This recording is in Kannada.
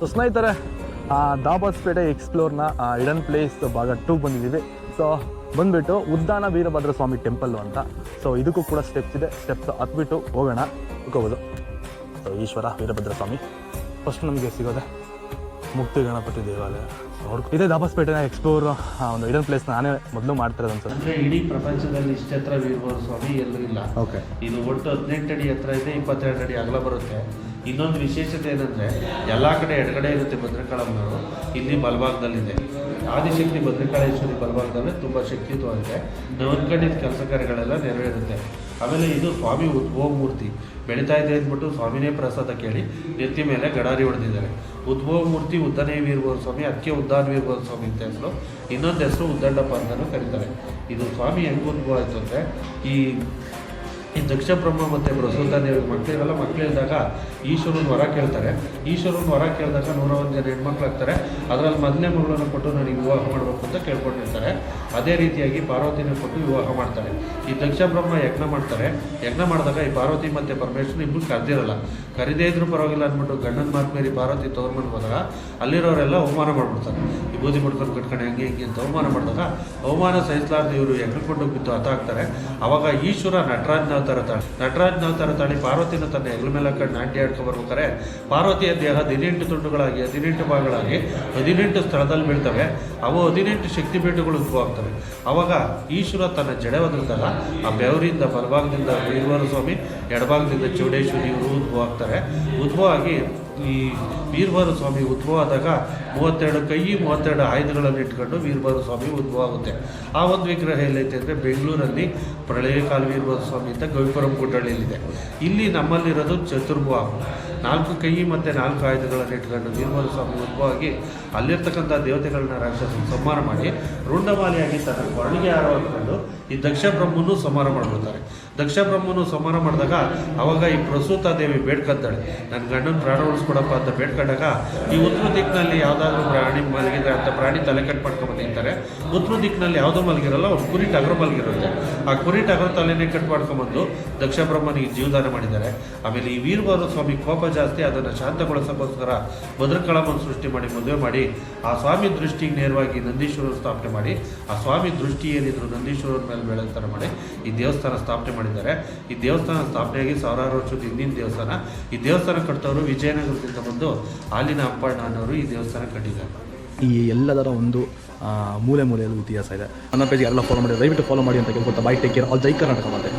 ಸೊ ಸ್ನೇಹಿತರೆ ಆ, ದಾಬಾಸ್ಪೇಟೆ ಎಕ್ಸ್ಪ್ಲೋರ್ನ ಇಡನ್ ಪ್ಲೇಸ್ ಭಾಗ ಟೂ ಬಂದಿದ್ದೀವಿ. ಸೊ ಬಂದ್ಬಿಟ್ಟು ಉದ್ದಾನ ವೀರಭದ್ರ ಸ್ವಾಮಿ ಟೆಂಪಲ್ಲು ಅಂತ. ಸೊ ಇದಕ್ಕೂ ಕೂಡ ಸ್ಟೆಪ್ಸ್ ಇದೆ. ಸ್ಟೆಪ್ಸ್ ಹತ್ಬಿಟ್ಟು ಹೋಗೋಣ. ಹೋಗ್ಬೋದು. ಸೊ ಈಶ್ವರ ವೀರಭದ್ರ ಸ್ವಾಮಿ. ಫಸ್ಟ್ ನಮಗೆ ಸಿಗೋದೆ ಮುಕ್ತಿ ಗಣಪತಿ ದೇವಾಲಯ. ಸೊ ಹುಡ್ಕ್- ಇದೇ ದಾಬಾಸ್ಪೇಟೆನ ಎಕ್ಸ್ಪ್ಲೋರ್ ಒಂದು ಇಡನ್ ಪ್ಲೇಸ್ ನಾನೇ ಮೊದಲು ಮಾಡ್ತಿರೋದು ಅನ್ಸುತ್ತೆ. ಅಂದ್ರೆ ಇಡೀ ಪ್ರಪಂಚದಲ್ಲಿ ಇಷ್ಟೆತ್ರ ವೀರಭದ್ರ ಸ್ವಾಮಿ ಎಲ್ಲೂ ಇಲ್ಲ. ಓಕೆ ಇದು ಒಟ್ಟು ಹದಿನೆಂಟು ಅಡಿ ಹತ್ರ ಇದೆ ಇಪ್ಪತ್ತೆರಡು ಅಡಿ ಅಗಲ ಬರುತ್ತೆ. ಇನ್ನೊಂದು ವಿಶೇಷತೆ ಏನಂದ್ರೆ, ಎಲ್ಲಾ ಕಡೆ ಎಡಗಡೆ ಇರುತ್ತೆ ಭದ್ರಕಾಳಮ್ಮನವರು, ಇಲ್ಲಿ ಬಲಭಾಗದಲ್ಲಿದೆ. ಆದಿಶಕ್ತಿ ಭದ್ರಕಾಳೇಶ್ವರಿ ಬಲಭಾಗದಲ್ಲಿ ತುಂಬಾ ಶಕ್ತಿಯುತವಾಗಿದೆ ನಾವು ಕೆಲಸ ಕಾರ್ಯಗಳೆಲ್ಲ ನೆರವೇರುತ್ತೆ. ಆಮೇಲೆ ಇದು ಸ್ವಾಮಿ ಉದ್ಭವ ಮೂರ್ತಿ. ಬೆಳೀತಾ ಇದೆ ಅಂದ್ಬಿಟ್ಟು ಸ್ವಾಮಿನೇ ಪ್ರಸಾದ ಕೇಳಿ, ನೆತ್ತಿ ಮೇಲೆ ಗಡಾರಿ ಹೊಡೆದಿದ್ದಾರೆ. ಉದ್ಭವ ಮೂರ್ತಿ ಉದ್ದನೇ ವೀರಭದ್ರ ಸ್ವಾಮಿ ಅದಕ್ಕೆ ಉದ್ದಾನ ವೀರಭದ್ರ ಸ್ವಾಮಿ ಅಂತ ಹೆಸರು. ಇನ್ನೊಂದು ಹೆಸರು ಉದ್ದಂಡಪ್ಪ ಅಂತಲೂ ಕರೀತಾರೆ. ಇದು ಸ್ವಾಮಿ ಹೆಂಗ್ ಉದ್ಭವ ಆಯಿತು ಅಂದರೆ ಈ ಈ ದಕ್ಷ ಬ್ರಹ್ಮ ಮತ್ತು ಪ್ರಸೂತ ಮಕ್ಕಳಿರಲ್ಲ ಮಕ್ಕಳಿಗೆಲ್ಲ ಮಕ್ಕಳಿಲ್ದಾಗ ಈಶ್ವರನ ವರ ಕೇಳ್ತಾರೆ. ಈಶ್ವರನ ವರ ಕೇಳಿದಾಗ ನೂರ ಒಂದು ಜನ ಹೆಣ್ಮಕ್ಳು ಆಗ್ತಾರೆ. ಅದರಲ್ಲಿ ಮೊದಲನೇ ಮಗಳನ್ನು ಕೊಟ್ಟು ನನಗೆ ವಿವಾಹ ಮಾಡಬೇಕು ಅಂತ ಕೇಳ್ಕೊಂಡಿರ್ತಾರೆ ಅದೇ ರೀತಿಯಾಗಿ ಪಾರ್ವತಿನ ಕೊಟ್ಟು ವಿವಾಹ ಮಾಡ್ತಾರೆ. ಈ ದಕ್ಷ ಬ್ರಹ್ಮ ಯಜ್ಞ ಮಾಡ್ತಾರೆ. ಯಜ್ಞ ಮಾಡಿದಾಗ ಈ ಪಾರ್ವತಿ ಮತ್ತು ಪರಮೇಶ್ವರನ ಇಬ್ಬರು ಕರೆದಿರಲ್ಲ. ಕರಿದೇ ಇದ್ರೂ ಪರವಾಗಿಲ್ಲ ಅಂದ್ಬಿಟ್ಟು ಗಂಡನ ಮಾರ್ಕ್ ಮೇರಿ ಪಾರ್ವತಿ ತೋರ್ಮನ್ ಹೋದಾಗ ಅಲ್ಲಿರೋರೆಲ್ಲ ಅವಮಾನ ಮಾಡ್ಬಿಡ್ತಾರೆ. ಈ ಬೂದಿ ಮುಡ್ಕೊಂಡು ಕಟ್ಕೊಂಡು ಹಂಗೆ ಹಿಂಗೆ ಅಂತ ಅವಮಾನ ಮಾಡಿದಾಗ ಅವಮಾನ ಸಹಿಸಲಾರ್ದು ಇವರು ಎಗ್ಕೊಂಡು ಬಿದ್ದು ಹತಾಗ್ತಾರೆ. ಆವಾಗ ಈಶ್ವರ ನಟರಾಜನ ಅವತಾರ ತಾಳಿ ನಟರಾಜನ ಅವತಾರ ತಾಳಿ ಪಾರ್ವತಿನ ತನ್ನ ಹೆಗಲ ಮೇಲೆ ಹಾಕೊಂಡು ನಾಟ್ಯ ಆಡ್ಕೊಂಡು ಬರ್ಬೇಕಾರೆ ಪಾರ್ವತಿಯ ದೇಹ ಹದಿನೆಂಟು ತುಂಡುಗಳಾಗಿ, ಹದಿನೆಂಟು ಭಾಗಗಳಾಗಿ, ಹದಿನೆಂಟು ಸ್ಥಳದಲ್ಲಿ ಬೀಳ್ತವೆ. ಅವು ಹದಿನೆಂಟು ಶಕ್ತಿ ಪೀಠಗಳು ಉದ್ಭವ ಆಗ್ತವೆ ಅವಾಗ ಈಶ್ವರ ತನ್ನ ಜಡೆ ಆ ಬೆವರಿಂದ ಬಲಭಾಗದಿಂದ ವೀರವರ ಸ್ವಾಮಿ ಎಡಭಾಗದಿಂದ ಚೌಡೇಶ್ವರಿ ಇವರು ಉದ್ಭವ ಆಗ್ತಾರೆ. ಉದ್ಭವ ಆಗಿ ಈ ವೀರಭದ್ರ ಸ್ವಾಮಿ ಉದ್ಭವ ಆದಾಗ ಮೂವತ್ತೆರಡು ಕೈ, ಮೂವತ್ತೆರಡು ಆಯುಧಗಳನ್ನು ಇಟ್ಕೊಂಡು ವೀರಭದ್ರ ಸ್ವಾಮಿ ಉದ್ಭವ ಆಗುತ್ತೆ ಆ ಒಂದು ವಿಗ್ರಹ ಎಲ್ಲೈತೆ ಅಂದರೆ ಬೆಂಗಳೂರಲ್ಲಿ ಪ್ರಳಯಕಾಲ ವೀರಭದ್ರ ಸ್ವಾಮಿ ಅಂತ ಗವಿಪುರಂ ಗುಡ್ಡಳ್ಳಿಯಲ್ಲಿದೆ ಇಲ್ಲಿ ನಮ್ಮಲ್ಲಿರೋದು ಚತುರ್ಭುವ. ನಾಲ್ಕು ಕೈ ಮತ್ತು ನಾಲ್ಕು ಆಯುಧಗಳನ್ನು ಇಟ್ಕೊಂಡು ವೀರಭದ್ರ ಸ್ವಾಮಿ ಉದ್ಭವ ಆಗಿ ಅಲ್ಲಿರ್ತಕ್ಕಂಥ ದೇವತೆಗಳನ್ನ ರಾಕ್ಷಸನ ಸಂಹಾರ ಮಾಡಿ ರುಂಡಮಾಲಿಯಾಗಿ ತನ್ನ ಕೊರಳಿಗೆ ಹಾರ ಈ ದಕ್ಷ ಬ್ರಹ್ಮನು ಸಂಹಾರ ಮಾಡಿಬಿಡ್ತಾರೆ. ದಕ್ಷ ಬ್ರಹ್ಮನು ಸಂಹಾರ ಮಾಡಿದಾಗ ಅವಾಗ ಈ ಪ್ರಸೂತ ದೇವಿ ಬೇಡ್ಕಂತಾಳೆ. ನನ್ನ ಗಂಡನ ಪ್ರಾಣ ಉಳಿಸ್ಕೊಡಪ್ಪ ಅಂತ ಬೇಡ್ಕೊಂಡಾಗ ಈ ಉತ್ತರ ದಿಕ್ಕಿನಲ್ಲಿ ಯಾವುದಾದ್ರೂ ಪ್ರಾಣಿ ಮಲಗಿದ್ರೆ ಅಂತ ಪ್ರಾಣಿ ತಲೆ ಕಟ್ ಮಾಡ್ಕೊಂಡು ಬಂದಿರ್ತಾರೆ ಉತ್ತರ ದಿಕ್ಕಿನಲ್ಲಿ ಯಾವುದೋ ಮಲಗಿರಲ್ಲ, ಅವ್ರು ಕುರಿ ಟಗರು ಮಲಗಿರುತ್ತೆ. ಆ ಕುರಿ ಟಗರ ತಲೆನೇ ಕಟ್ ಮಾಡ್ಕೊಂಬಂದು ದಕ್ಷ ಬ್ರಹ್ಮನಿಗೆ ಜೀವದಾನ ಮಾಡಿದ್ದಾರೆ. ಆಮೇಲೆ ಈ ವೀರಭದ್ರ ಸ್ವಾಮಿ ಕೋಪ ಜಾಸ್ತಿ, ಅದನ್ನು ಶಾಂತಗೊಳಿಸೋಕ್ಕೋಸ್ಕರ ಭದ್ರಕಳಮನ್ನು ಸೃಷ್ಟಿ ಮಾಡಿ, ಮದುವೆ ಮಾಡಿ, ಆ ಸ್ವಾಮಿ ದೃಷ್ಟಿಗೆ ನೇರವಾಗಿ ನಂದೀಶ್ವರ ಸ್ಥಾಪನೆ ಮಾಡಿ, ಆ ಸ್ವಾಮಿ ದೃಷ್ಟಿ ಏನಿದ್ರು ನಂದೀಶ್ವರನ ಮೇಲೆ ಬೆಳಂತರ ಮಾಡಿ ಈ ದೇವಸ್ಥಾನ ಸ್ಥಾಪನೆ ಮಾಡಿದ್ದಾರೆ. ಈ ದೇವಸ್ಥಾನ ಸ್ಥಾಪನೆಯಾಗಿ ಸಾವಿರಾರು ವರ್ಷದ ಹಿಂದಿನ ದೇವಸ್ಥಾನ. ಈ ದೇವಸ್ಥಾನ ಕಟ್ಟಿದವರು ವಿಜಯನಗರದಿಂದ ಬಂದು ಹಾಲಿನ ಅಪ್ಪಣ್ಣ ಅನ್ನೋರು ಈ ದೇವಸ್ಥಾನ ಕಟ್ಟಿದ್ದಾರೆ. ಈ ಎಲ್ಲದರ ಒಂದು ಮೂಲೆ ಮೂಲೆಯಲ್ಲೂ ಇತಿಹಾಸ ಇದೆ. ನನ್ನ ಪೇಜ್ ಎಲ್ಲ ಫಾಲೋ ಮಾಡಿ ದಯವಿಟ್ಟು ಫಾಲೋ ಮಾಡಿ ಅಂತ ಕೇಳ್ಕೊಳ್ತಾ. ಬೈ ಟೇಕ್ ಕೇರ್ ಆಲ್ ಜೈ ಕರ್ನಾಟಕ ಮಾತೆ